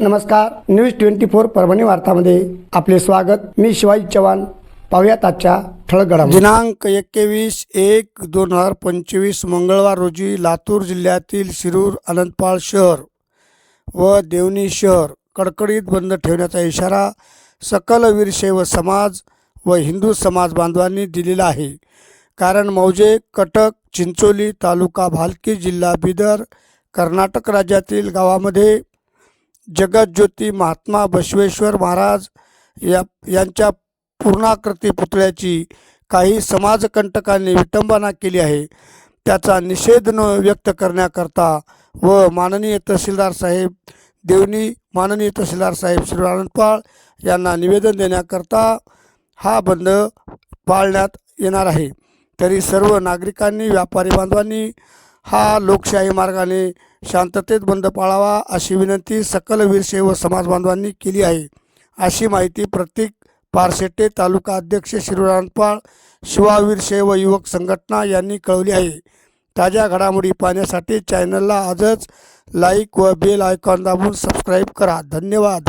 नमस्कार news twenty four Parbhani वार्तामध्ये आपले स्वागत. मी शिवाजी चव्हाण. पाहुयात आजच्या ठळक घडामोडी. दिनांक एकवीस एक दोन हजार पंचवीस मंगळवार रोजी लातूर जिल्ह्यातील शिरूर अनंतपाळ शहर व देवणी शहर कडकडीत बंद ठेवण्याचा इशारा सकल वीरशैव समाज व हिंदू समाज बांधवांनी दिलेला आहे. कारण मौजे कटक चिंचोली तालुका भालकी जिल्हा बिदर कर्नाटक राज्यातील गावामध्ये जगज्योती महात्मा बसवेश्वर महाराज या यांच्या पूर्णाकृती पुतळ्याची काही समाजकंटकांनी विटंबना केली आहे. त्याचा निषेध न व्यक्त करण्याकरता व माननीय तहसीलदार साहेब देवनी माननीय तहसीलदार साहेब श्री आनंदपाळ यांना निवेदन देण्याकरता हा बंद पाळण्यात येणार आहे. तरी सर्व नागरिकांनी व्यापारी बांधवांनी हा लोकशाही मार्गाने शांततेत बंद पाळावा अशी विनंती सकल वीरशैव समाज बांधवांनी केली आहे. अशी माहिती प्रतीक पारशेटे तालुका अध्यक्ष शिवरानपाळ शिवावीरशैव युवक संघटना यांनी कळवली आहे. ताज्या घडामोडी पाहण्यासाठी चॅनलला आजच लाईक व बेल आयकॉन दाबून सबस्क्राईब करा. धन्यवाद.